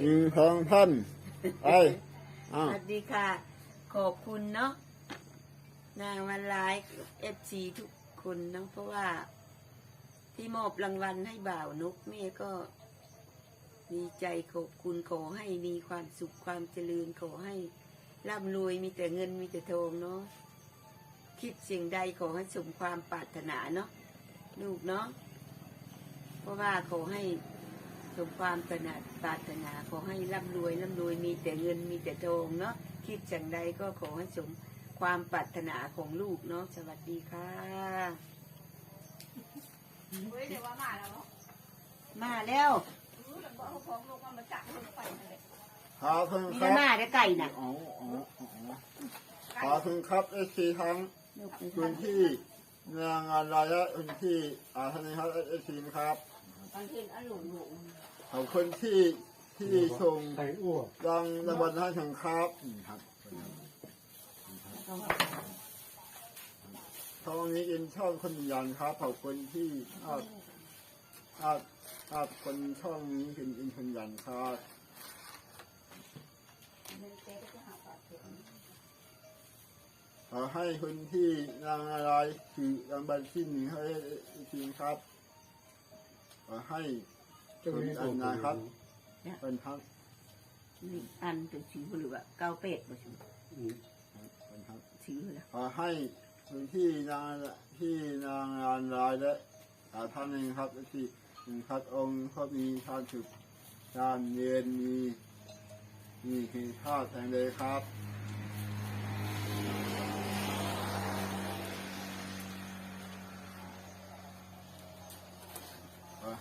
หนึ่งสองท่านไปสอ้าววัสดีค่ะ ขอบคุณเนาะนางวันไลฟ์เอฟซีทุกคนเนาะเพราะว่า ที่มอบรางวัลให้บ่าวนกแม่ก็ดีใจขอบคุณขอให้มีความสุขความเจริญขอให้ร่ำรวยมีแต่เงินมีแต่ทองเนาะคิดสิ่งใดขอให้สมความปรารถนาเนาะลูกเนาะเพราะว่าขอให้ สมความปรารถนาปรารถนาขอให้ร่ำรวยร่ำรวยมีแต่เงินมีแต่ทองเนาะคิดสิ่งใดก็ขอให้สมความปรารถนาของลูกเนาะสวัสดีค่ะเฮ้ยเดี๋ยวว่ามาแล้วเนาะมาแล้วรู้แล้วบอกเขาพร้อมลงมามาจับลงไปนั่นแหละขอบคุณมีครัแต่บมาได้ไก่น่ะอ๋ออ๋ออ๋อขอบคุณครับเอซีทั้งลูกไปพื้นทำที่งานงานรายและพื้นที่อาท่านนี้ครับเอซีครับ บางทีอันหลงหลงขอบคุณที่ที่ส่งไข่อ้วกรางรางวัลให้ถึงครับนี่ครับช่องนี้เป็นช่องคนยันครับขอบคุณที่อาอาอาคนช่องนี้เป็นอินคนยันครับขอให้คนที่นางอะไรคือรางวัลที่หนึ่งให้จริงครับ ให้เจ้านี้ตัวนะครับเป็นทั้งนี่อันเป็นสีหรือว่าเกาเป็ดบ่ใช่เป็นทั้งสีเหรอขอให้คนที่นางที่นางงานรายและสาท่านหนึ่งครับที่หนึ่งครับองค์ก็มีทานสุขทานเย็นมีมีคือข้าวแทงเลยครับ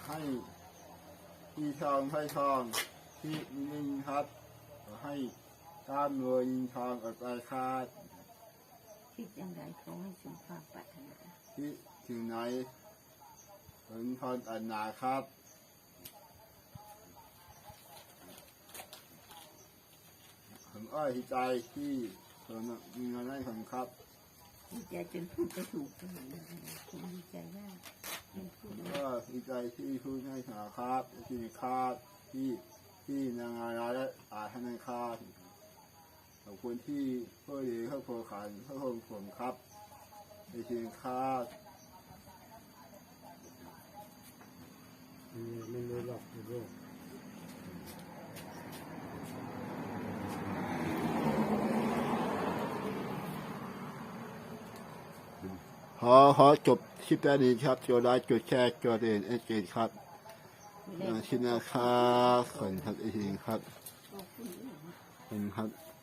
ให้ที่ทองให้ทองที่นิ่งครับขอให้ก้ามรวยยิงทองอดไปคาดคิดอย่างไรขอให้สมความปรารถนาที่ถึงไหนผลพรอันหนาครับผมอ้อยใจที่ผมมีเงินให้ผมครับดีใจจนพูดจะถูกจังเลยผมดีใจมากเป็นพูด ผมนะก็ดีใจที่ผู้ให้สาครับที่ครับที่ที่นางงานและอาท่านครับขอบคุณที่พ่อดีเข้าโครงขันเข้าโครงผมครับในทีมครับไม่รู้หรอกไม่รู้ อขอจบคลิปแค่นี้ครับจดไลค์จดแชร์จดเอ็นเอเจครับไม่ได้มาชินะครับขอบคุณครับอีกทีครับขอบคุณขอบคุณครับ